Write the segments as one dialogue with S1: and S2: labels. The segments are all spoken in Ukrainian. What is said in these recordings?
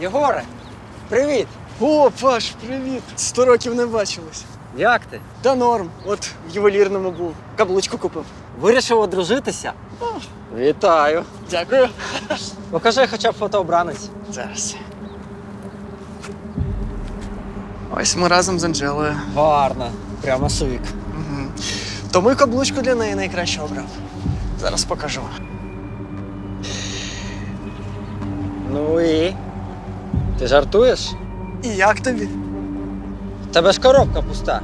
S1: Єгоре, привіт!
S2: О, Паш, привіт! Сто років не бачились.
S1: Як ти?
S2: Та норм. От в ювелірному був. Каблучку купив.
S1: Вирішив одружитися?
S2: Вітаю. Дякую.
S1: Покажи хоча б фотообранець.
S2: Зараз. Ось ми разом з Анжелою.
S1: Гарно, прямо шик.
S2: Угу. Тому й каблучку для неї найкраще обрав. Зараз покажу.
S1: Ну і. Ти жартуєш?
S2: І як тобі?
S1: В тебе ж коробка пуста.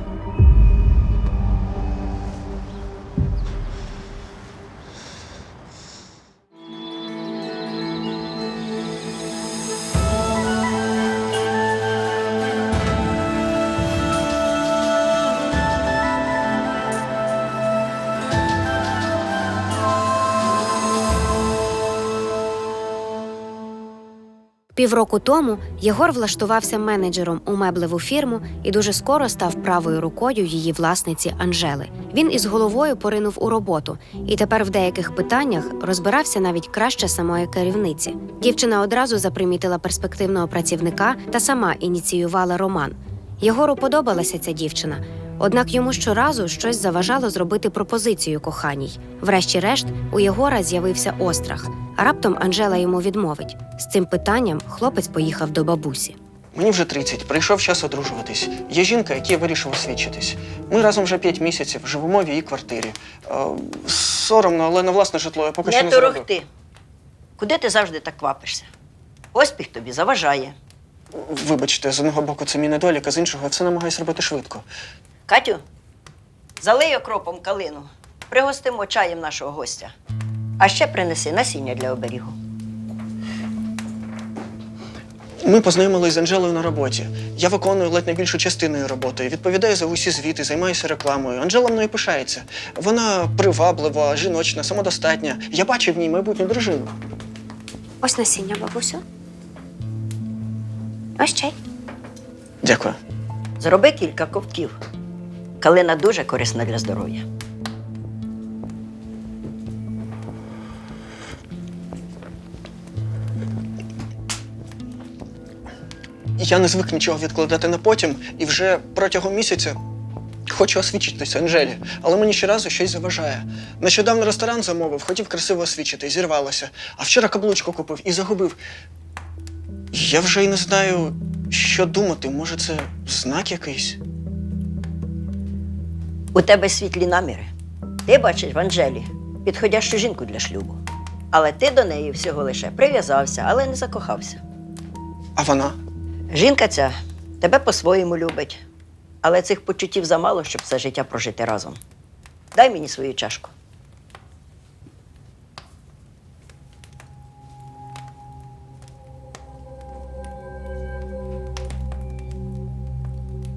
S3: Півроку тому Єгор влаштувався менеджером у меблеву фірму і дуже скоро став правою рукою її власниці Анжели. Він із головою поринув у роботу і тепер в деяких питаннях розбирався навіть краще самої керівниці. Дівчина одразу запримітила перспективного працівника та сама ініціювала роман. Єгору подобалася ця дівчина. Однак йому щоразу щось заважало зробити пропозицію коханій. Врешті-решт, у Єгора з'явився острах. Раптом Анжела йому відмовить. З цим питанням хлопець поїхав до бабусі.
S2: Мені вже 30, прийшов час одружуватись. Є жінка, якій я вирішив освідчитись. Ми разом вже 5 місяців, живемо в її квартирі. Е, соромно, але на власне житло я поки що
S4: Не
S2: не
S4: торохти. Куди ти завжди так квапишся? Поспіх тобі заважає.
S2: Вибачте, з одного боку це мій недолік, а з іншого я все намагаюся робити швидко.
S4: Катю, залий окропом калину, пригостимо чаєм нашого гостя. А ще принеси насіння для оберігу.
S2: Ми познайомилися з Анжелою на роботі. Я виконую ледь найбільшу частину її роботи, відповідаю за усі звіти, займаюся рекламою. Анжела мною пишається. Вона приваблива, жіночна, самодостатня. Я бачив в ній майбутню дружину.
S3: Ось насіння, бабусю. Ось чай.
S2: Дякую.
S4: Зроби кілька ковтків. Калина дуже корисна для здоров'я.
S2: Я не звик нічого відкладати на потім і вже протягом місяця хочу освічитися Анжелі, але мені щоразу щось заважає. Нещодавно ресторан замовив, хотів красиво освічити, зірвалося. А вчора каблучку купив і загубив. Я вже й не знаю, що думати. Може, це знак якийсь?
S4: У тебе світлі наміри. Ти бачиш в Анжелі підходящу жінку для шлюбу. Але ти до неї всього лише прив'язався, але не закохався.
S2: А вона?
S4: Жінка ця тебе по-своєму любить, але цих почуттів замало, щоб все життя прожити разом. Дай мені свою чашку.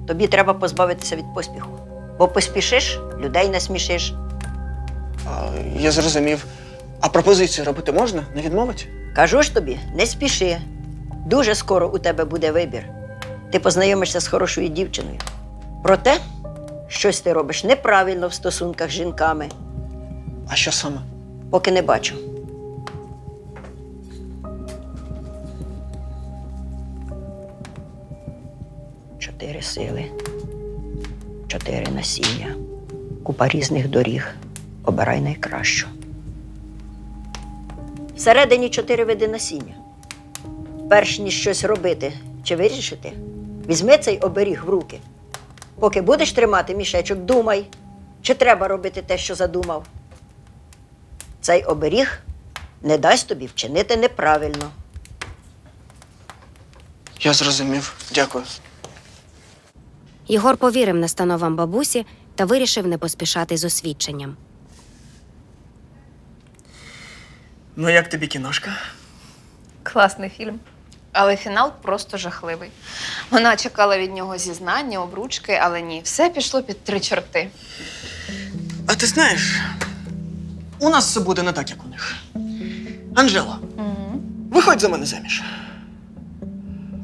S4: Тобі треба позбавитися від поспіху. Бо поспішиш, людей насмішиш.
S2: А, я зрозумів. А пропозицію робити можна? Не відмовить?
S4: Кажу ж тобі, не спіши. Дуже скоро у тебе буде вибір. Ти познайомишся з хорошою дівчиною. Проте, щось ти робиш неправильно в стосунках з жінками,
S2: А що саме?
S4: поки не бачу. Чотири сили, чотири насіння, купа різних доріг. Обирай найкращу. Всередині чотири види насіння. Перш ніж щось робити чи вирішити, візьми цей оберіг в руки. Поки будеш тримати мішечок, думай, чи треба робити те, що задумав. Цей оберіг не дасть тобі вчинити неправильно.
S2: Я зрозумів. Дякую.
S3: Єгор повірив настановам бабусі та вирішив не поспішати з освідченням.
S2: Ну, як тобі кіношка?
S5: Класний фільм. Але фінал просто жахливий. Вона чекала від нього зізнання, обручки, але ні, все пішло під три чорти.
S2: А ти знаєш, у нас все буде не так, як у них. Анжела,
S5: Угу.
S2: виходь за мене заміж.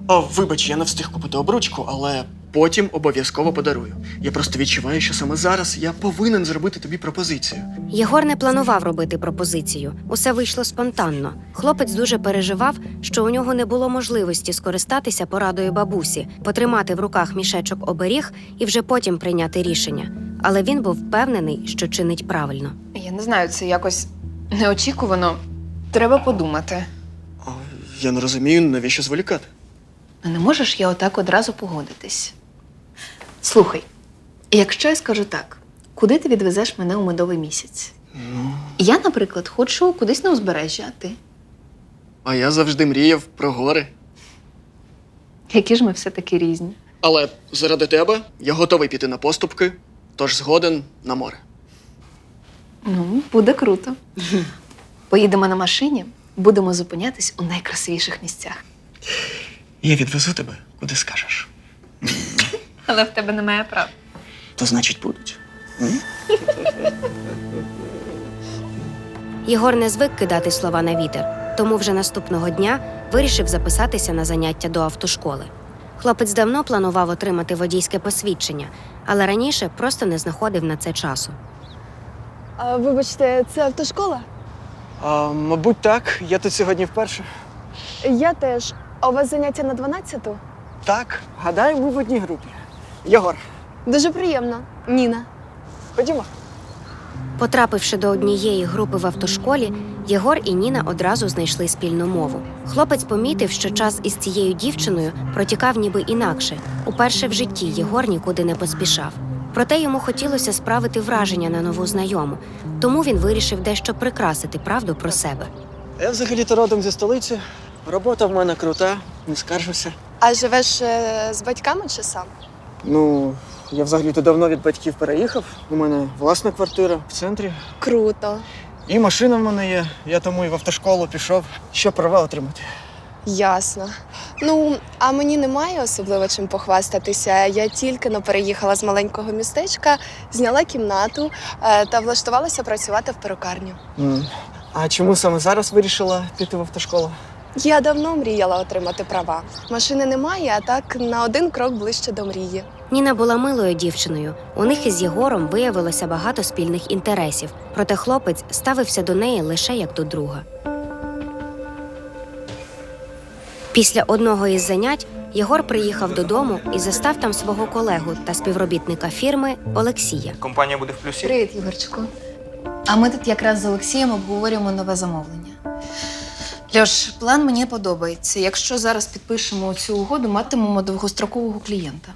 S2: О, вибач, я не встиг купити обручку, але потім обов'язково подарую. Я просто відчуваю, що саме зараз я повинен зробити тобі пропозицію.
S3: Єгор не планував робити пропозицію. Усе вийшло спонтанно. Хлопець дуже переживав, що у нього не було можливості скористатися порадою бабусі, потримати в руках мішечок оберіг і вже потім прийняти рішення. Але він був впевнений, що чинить правильно.
S5: Я не знаю, це якось неочікувано. Треба подумати.
S2: Я не розумію, навіщо зволікати.
S5: А не можеш я отак одразу погодитись? Слухай, якщо я скажу так, куди ти відвезеш мене у медовий місяць?
S2: Ну,
S5: Я, наприклад, хочу кудись на узбережжя, а ти?
S2: а я завжди мріяв про гори.
S5: Які ж ми все-таки різні.
S2: Але заради тебе я готовий піти на поступки, тож згоден на море.
S5: Ну, буде круто. Поїдемо на машині, будемо зупинятись у найкрасивіших місцях.
S2: Я відвезу тебе, куди скажеш.
S5: Але в тебе немає прав.
S2: То значить будуть.
S3: Єгор не звик кидати слова на вітер, тому вже наступного дня вирішив записатися на заняття до автошколи. Хлопець давно планував отримати водійське посвідчення, але раніше просто не знаходив на це часу.
S6: А, вибачте, це автошкола?
S2: А, мабуть, так. Я тут сьогодні вперше.
S6: Я теж. А у вас заняття на 12-ту?
S2: Так, гадаю, ми в одній групі. Єгор,
S6: Дуже приємно. Ніна.
S2: ходімо.
S3: Потрапивши до однієї групи в автошколі, Єгор і Ніна одразу знайшли спільну мову. Хлопець помітив, що час із цією дівчиною протікав ніби інакше. Уперше в житті Єгор нікуди не поспішав. Проте йому хотілося справити враження на нову знайому, тому він вирішив дещо прикрасити правду про себе.
S2: Я взагалі-то родом зі столиці. Робота в мене крута, не скаржуся.
S6: А живеш е, з батьками чи сам?
S2: Ну, я взагалі-то давно від батьків переїхав. У мене власна квартира в центрі.
S6: Круто.
S2: І машина в мене є. Я тому і в автошколу пішов, щоб права отримати.
S6: Ясно. Ну, а мені немає особливо чим похвастатися. Я тільки но переїхала з маленького містечка, зняла кімнату е, та влаштувалася працювати в перукарню.
S2: М. А чому саме зараз вирішила піти в автошколу?
S6: Я давно мріяла отримати права. Машини немає, а так на один крок ближче до мрії.
S3: Ніна була милою дівчиною. У них із Єгором виявилося багато спільних інтересів, проте хлопець ставився до неї лише як до друга. Після одного із занять Єгор приїхав додому і застав там свого колегу та співробітника фірми Олексія.
S7: Компанія буде в плюсі.
S5: Привіт, Ігорчику. А ми тут якраз з Олексієм обговорюємо нове замовлення. Льош, план мені подобається. Якщо зараз підпишемо цю угоду, матимемо довгострокового клієнта.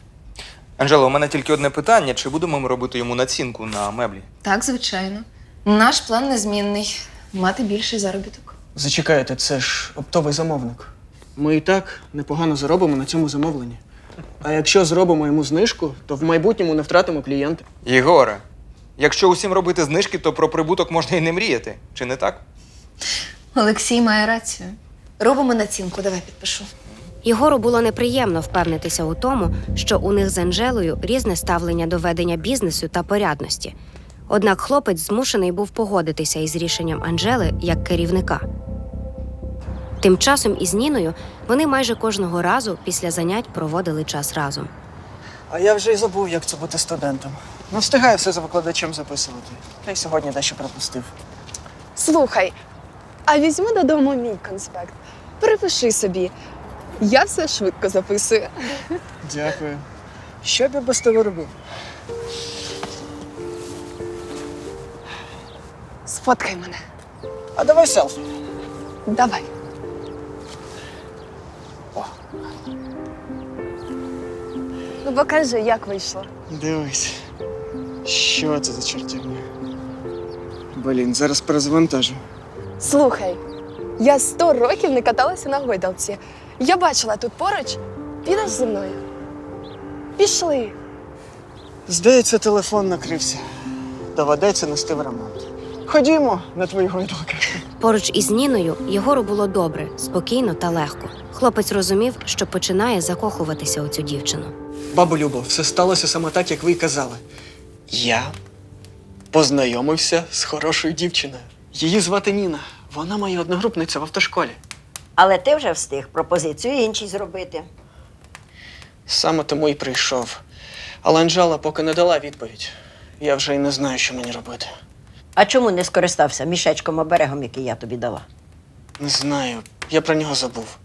S7: Анжела, у мене тільки одне питання: чи будемо ми робити йому націнку на меблі?
S5: Так, звичайно. Наш план незмінний мати більший заробіток.
S2: Зачекайте, це ж оптовий замовник. Ми і так непогано заробимо на цьому замовленні. А якщо зробимо йому знижку, то в майбутньому не втратимо клієнта.
S7: Єгоре, якщо усім робити знижки, то про прибуток можна і не мріяти, чи не так?
S5: Олексій має рацію. Робимо націнку, давай підпишу.
S3: Єгору було неприємно впевнитися у тому, що у них з Анжелою різне ставлення до ведення бізнесу та порядності. Однак хлопець змушений був погодитися із рішенням Анжели як керівника. Тим часом із Ніною вони майже кожного разу після занять проводили час разом.
S2: А я вже й забув, як це бути студентом. Не встигаю все за викладачем записувати. Та й сьогодні дещо пропустив.
S6: Слухай, а візьми додому мій конспект. Перепиши собі. Я все швидко записую.
S2: Дякую. Що б я без тебе робив?
S6: Сфоткай мене.
S2: А давай селфі.
S6: Давай. Ну, покажи, як вийшло.
S2: Дивись. Що це за чортівня? Блін, зараз перезвантажу.
S6: Слухай, я сто років не каталася на гойдалці. Я бачила тут поруч. Підеш зі мною? Пішли.
S2: Здається, телефон накрився. Доведеться нести в ремонт. Ходімо на твої гойдалки.
S3: Поруч із Ніною Єгору було добре, спокійно та легко. Хлопець розумів, що починає закохуватися у цю дівчину.
S2: Бабу Любо, все сталося саме так, як ви й казали. Я познайомився з хорошою дівчиною. Її звати Ніна. Вона моя одногрупниця в автошколі.
S4: Але ти вже встиг пропозицію іншій зробити.
S2: Саме тому і прийшов. Але Анжела поки не дала відповідь. Я вже й не знаю, що мені робити.
S4: А чому не скористався мішечком оберегом, який я тобі дала?
S2: Не знаю, я про нього забув.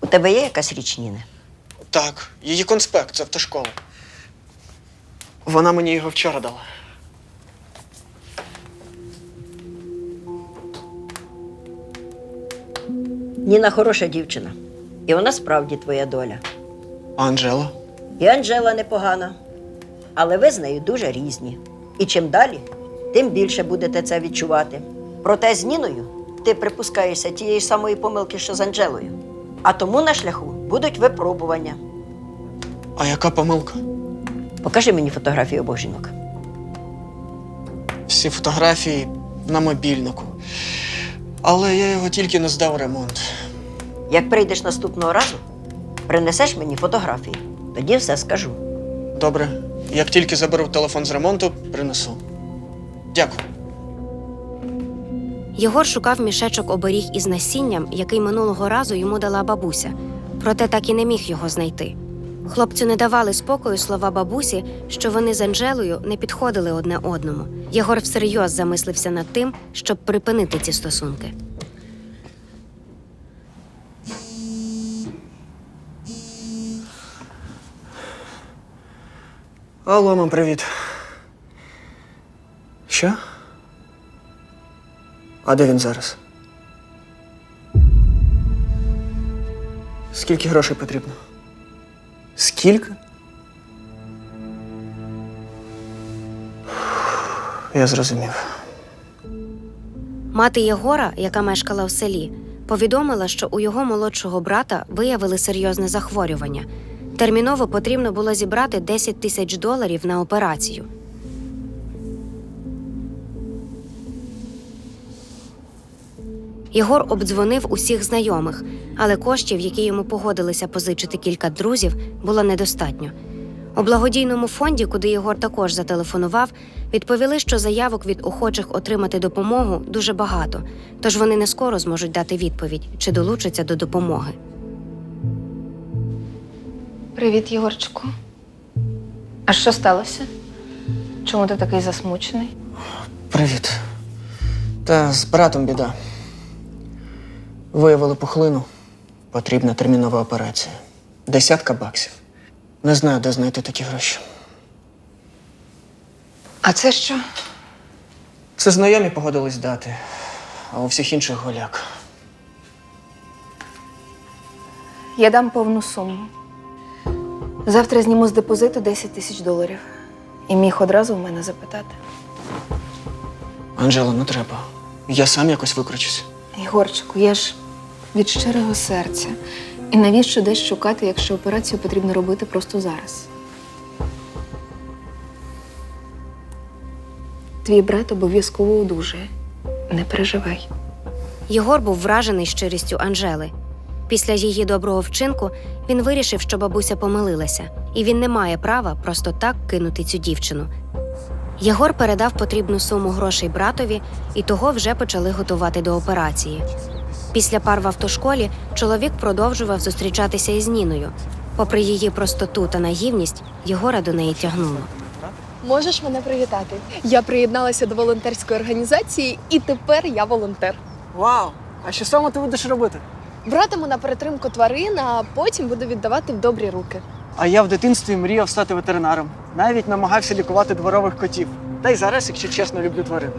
S4: У тебе є якась річ, Ніни?
S2: Так, її конспект з автошколи. Вона мені його вчора дала.
S4: Ніна хороша дівчина. І вона справді твоя доля.
S2: А Анжела?
S4: І Анжела непогана. Але ви з нею дуже різні. І чим далі, тим більше будете це відчувати. Проте з Ніною ти припускаєшся тієї ж самої помилки, що з Анжелою. А тому на шляху будуть випробування.
S2: А яка помилка?
S4: Покажи мені фотографії обох жінок.
S2: Всі фотографії на мобільнику. Але я його тільки не здав ремонт.
S4: Як прийдеш наступного разу, принесеш мені фотографії. Тоді все скажу.
S2: Добре, як тільки заберу телефон з ремонту, принесу. Дякую.
S3: Єгор шукав мішечок оберіг із насінням, який минулого разу йому дала бабуся, проте так і не міг його знайти. Хлопцю не давали спокою слова бабусі, що вони з Анжелою не підходили одне одному. Єгор всерйоз замислився над тим, щоб припинити ці стосунки.
S2: Алло, мам, привіт. Що? А де він зараз? Скільки грошей потрібно? Скільки? Я зрозумів.
S3: Мати Єгора, яка мешкала в селі, повідомила, що у його молодшого брата виявили серйозне захворювання. Терміново потрібно було зібрати 10 тисяч доларів на операцію. Єгор обдзвонив усіх знайомих, але коштів, які йому погодилися позичити кілька друзів, було недостатньо. У благодійному фонді, куди Єгор також зателефонував, відповіли, що заявок від охочих отримати допомогу дуже багато, тож вони не скоро зможуть дати відповідь, чи долучаться до допомоги.
S5: Привіт, Єгорчику. А що сталося? Чому ти такий засмучений?
S2: Привіт. Та з братом біда. Виявили пухлину. Потрібна термінова операція. Десятка баксів. Не знаю, де знайти такі гроші.
S5: А це що?
S2: Це знайомі погодились дати, а у всіх інших голяк.
S5: Я дам повну суму. Завтра зніму з депозиту 10 тисяч доларів. І міг одразу в мене запитати.
S2: Анжела, не треба. Я сам якось викручусь.
S5: Єгорчику, я ж від щирого серця. І навіщо десь шукати, якщо операцію потрібно робити просто зараз? Твій брат обов'язково одужає. Не переживай.
S3: Єгор був вражений щирістю Анжели. Після її доброго вчинку він вирішив, що бабуся помилилася, і він не має права просто так кинути цю дівчину. Єгор передав потрібну суму грошей братові, і того вже почали готувати до операції. Після пар в автошколі чоловік продовжував зустрічатися із Ніною. Попри її простоту та наївність, Єгора до неї тягнуло.
S6: Можеш мене привітати. Я приєдналася до волонтерської організації, і тепер я волонтер.
S2: Вау! А що саме ти будеш робити?
S6: Братиму на перетримку тварин, а потім буду віддавати в добрі руки.
S2: А я в дитинстві мріяв стати ветеринаром. Навіть намагався лікувати дворових котів. Та й зараз, якщо чесно, люблю тварин.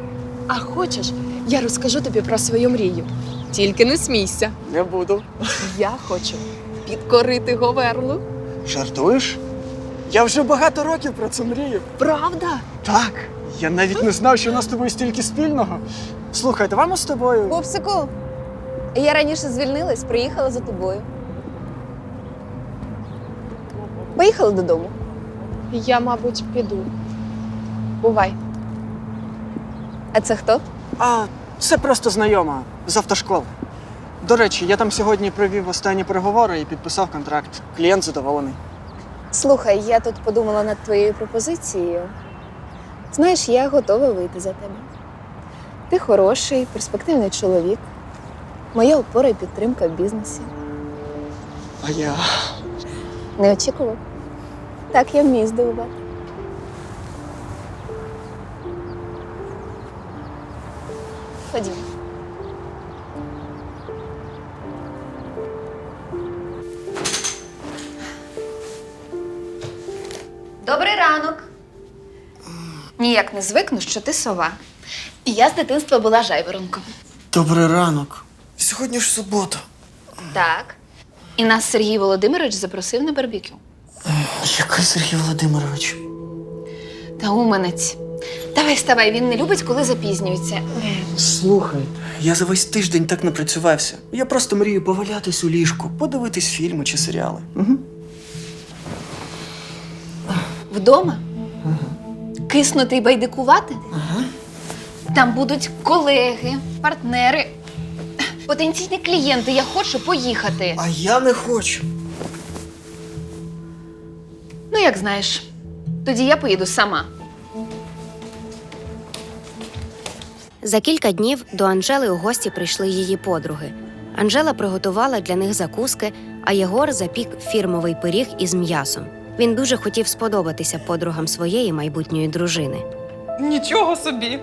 S6: А хочеш, я розкажу тобі про свою мрію. Тільки не смійся.
S2: Не буду.
S6: Я хочу підкорити Говерлу.
S2: Жартуєш? Я вже багато років про це мрію.
S6: Правда?
S2: Так, я навіть не знав, що у нас з тобою стільки спільного. Слухай, давай ми з тобою.
S8: Пупсику, я раніше звільнилась, приїхала за тобою. Поїхали додому.
S6: Я, мабуть, піду. Бувай.
S8: А це хто?
S2: А, це просто знайома з автошколи. До речі, я там сьогодні провів останні переговори і підписав контракт. Клієнт задоволений.
S8: Слухай, я тут подумала над твоєю пропозицією. Знаєш, я готова вийти за тебе. Ти хороший, перспективний чоловік. Моя опора і підтримка в бізнесі.
S2: А я
S8: Не очікував? Так, я вмію здивувати. Ходімо.
S5: Добрий ранок. Ніяк не звикну, що ти сова. І я з дитинства була жайворонком.
S2: Добрий ранок. Сьогодні ж субота.
S5: Так. І нас Сергій Володимирович запросив на барбекю.
S2: Який Сергій Володимирович?
S5: Та уманець. Давай вставай, він не любить, коли запізнюється.
S2: Слухай, я за весь тиждень так напрацювався. Я просто мрію повалятись у ліжку, подивитись фільми чи серіали. Угу.
S5: Вдома? Киснути і байдикувати? Там будуть колеги, партнери, потенційні клієнти. Я хочу поїхати.
S2: А я не хочу.
S5: Ну, як знаєш, тоді я поїду сама.
S3: За кілька днів до Анжели у гості прийшли її подруги. Анжела приготувала для них закуски, а Єгор запік фірмовий пиріг із м'ясом. Він дуже хотів сподобатися подругам своєї майбутньої дружини.
S9: Нічого собі.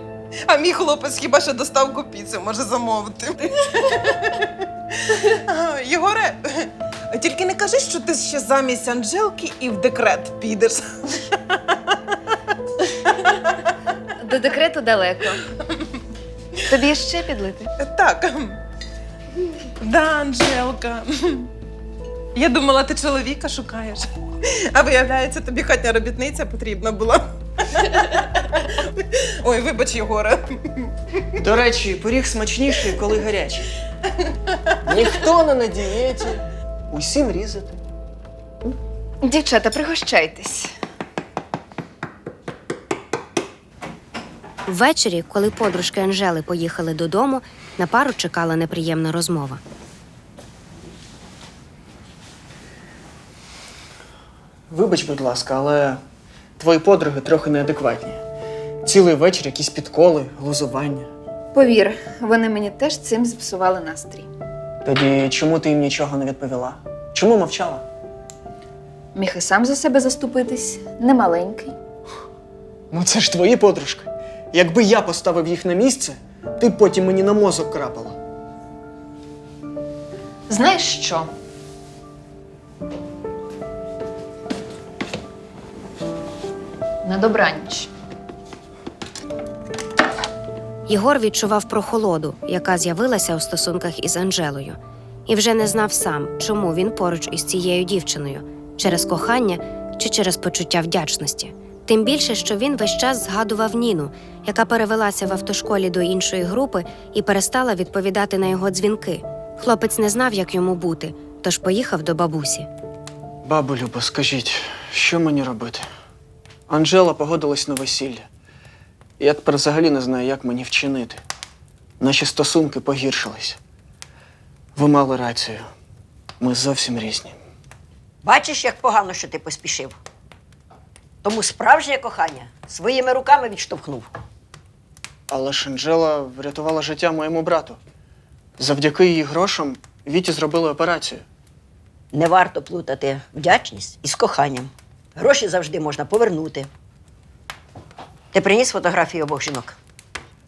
S9: А мій хлопець хіба що доставку піци може замовити. Єгоре, тільки не кажи, що ти ще замість Анжелки і в декрет підеш.
S5: До декрету далеко. Тобі ще підлити?
S9: Так. Да, Анжелка. Я думала, ти чоловіка шукаєш. А виявляється, тобі хатня робітниця потрібна була. Ой, вибач, Єгоре.
S2: До речі, пиріг смачніший, коли гарячий. Ніхто не на дієті. Усім різати.
S5: Дівчата, пригощайтесь.
S3: Ввечері, коли подружки Анжели поїхали додому, на пару чекала неприємна розмова.
S2: Вибач, будь ласка, але твої подруги трохи неадекватні. Цілий вечір якісь підколи, глузування.
S5: Повір, вони мені теж цим зіпсували настрій.
S2: Тоді чому ти їм нічого не відповіла? Чому мовчала?
S5: Міг і сам за себе заступитись, не маленький.
S2: Ну це ж твої подружки. Якби я поставив їх на місце, ти б потім мені на мозок крапала.
S5: Знаєш що? На добраніч.
S3: Єгор відчував прохолоду, яка з'явилася у стосунках із Анжелою, і вже не знав сам, чому він поруч із цією дівчиною через кохання чи через почуття вдячності. Тим більше, що він весь час згадував Ніну, яка перевелася в автошколі до іншої групи і перестала відповідати на його дзвінки. Хлопець не знав, як йому бути, тож поїхав до бабусі.
S2: Бабу Люба, скажіть, що мені робити? Анжела погодилась на весілля. Я тепер взагалі не знаю, як мені вчинити. Наші стосунки погіршились. Ви мали рацію. Ми зовсім різні.
S4: Бачиш, як погано, що ти поспішив. Тому справжнє кохання своїми руками відштовхнув.
S2: Але ж Анжела врятувала життя моєму брату. Завдяки її грошам Віті зробили операцію.
S4: Не варто плутати вдячність із коханням. Гроші завжди можна повернути. Ти приніс фотографії обох жінок?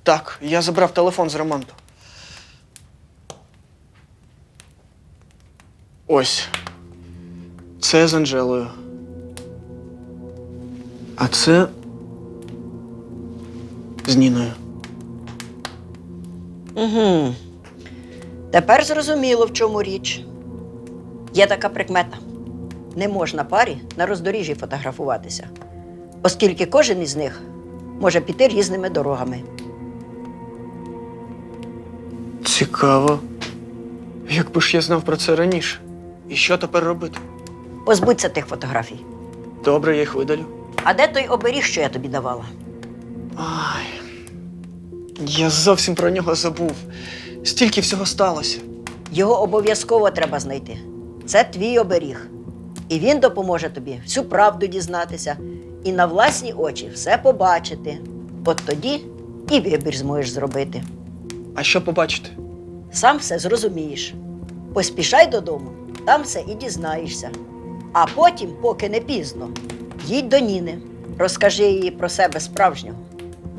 S2: Так, я забрав телефон з ремонту. Ось. Це з Анжелою. А це з Ніною.
S4: Угу. Тепер зрозуміло, в чому річ. Є така прикмета. Не можна парі на роздоріжжі фотографуватися, оскільки кожен із них може піти різними дорогами.
S2: Цікаво. Якби ж я знав про це раніше. І що тепер робити?
S4: Позбудься тих фотографій.
S2: Добре, я їх видалю.
S4: А де той оберіг, що я тобі давала?
S2: Ай. Я зовсім про нього забув. Стільки всього сталося.
S4: Його обов'язково треба знайти. Це твій оберіг. І він допоможе тобі всю правду дізнатися і на власні очі все побачити. От тоді і вибір зможеш зробити.
S2: А що побачити?
S4: Сам все зрозумієш. Поспішай додому, там все і дізнаєшся. А потім, поки не пізно, їдь до Ніни, розкажи їй про себе справжнього,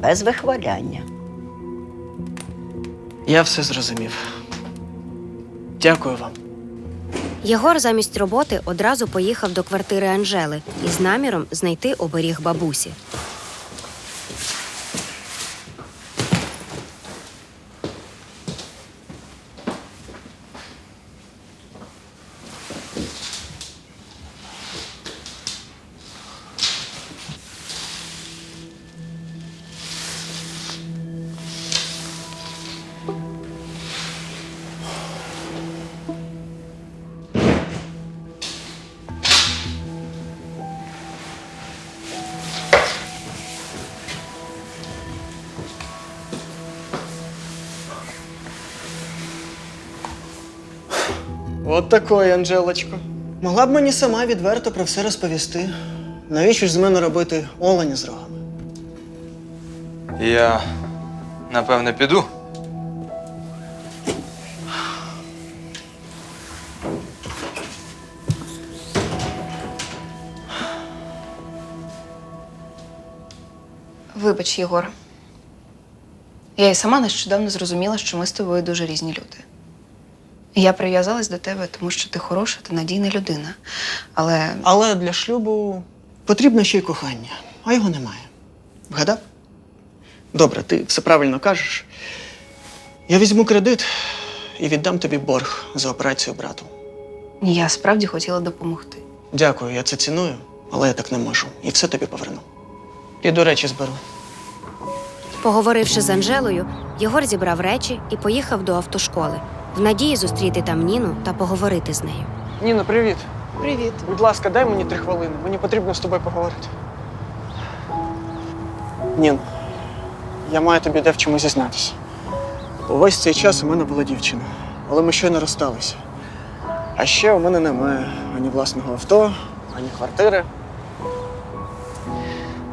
S4: без вихваляння.
S2: Я все зрозумів. Дякую вам.
S3: Єгор замість роботи одразу поїхав до квартири Анжели із наміром знайти оберіг бабусі.
S2: От такої, Анжелочко. Могла б мені сама відверто про все розповісти. Навіщо ж з мене робити оленя з рогами?
S7: Я напевне піду.
S5: Вибач, Єгор. Я і сама нещодавно зрозуміла, що ми з тобою дуже різні люди. Я прив'язалась до тебе, тому що ти хороша та надійна людина. Але
S2: Але для шлюбу потрібно ще й кохання, а його немає. Вгадав? Добре, ти все правильно кажеш. Я візьму кредит і віддам тобі борг за операцію брату.
S5: я справді хотіла допомогти.
S2: Дякую, я це ціную, але я так не можу. І все тобі поверну. І до речі зберу.
S3: Поговоривши з Анжелою, Єгор зібрав речі і поїхав до автошколи в надії зустріти там Ніну та поговорити з нею.
S2: Ніно, привіт.
S6: Привіт.
S2: Будь ласка, дай мені три хвилини. Мені потрібно з тобою поговорити. Нін, я маю тобі де в чому зізнатися. Увесь цей час у мене була дівчина, але ми щойно розсталися. А ще у мене немає ані власного авто, ані квартири.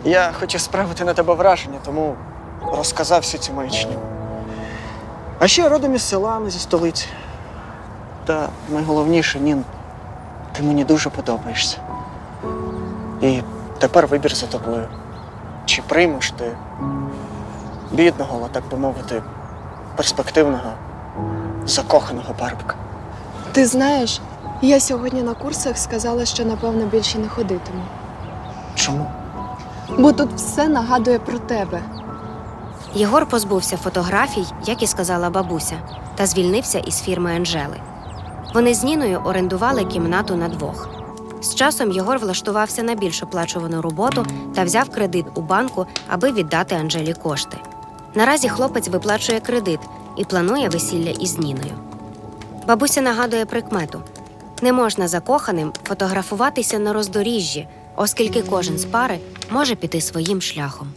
S2: Я хотів справити на тебе враження, тому розказав всю цю маячню. А ще родом із села, не зі столиці. Та найголовніше, Нін, ти мені дуже подобаєшся. І тепер вибір за тобою. Чи приймеш ти бідного, так би мовити, перспективного, закоханого парубка?
S6: Ти знаєш, я сьогодні на курсах сказала, що напевно більше не ходитиму.
S2: Чому?
S6: Бо тут все нагадує про тебе.
S3: Єгор позбувся фотографій, як і сказала бабуся, та звільнився із фірми Анжели. Вони з Ніною орендували кімнату на двох. З часом Єгор влаштувався на більш оплачувану роботу та взяв кредит у банку, аби віддати Анжелі кошти. Наразі хлопець виплачує кредит і планує весілля із Ніною. Бабуся нагадує прикмету: не можна закоханим фотографуватися на роздоріжжі, оскільки кожен з пари може піти своїм шляхом.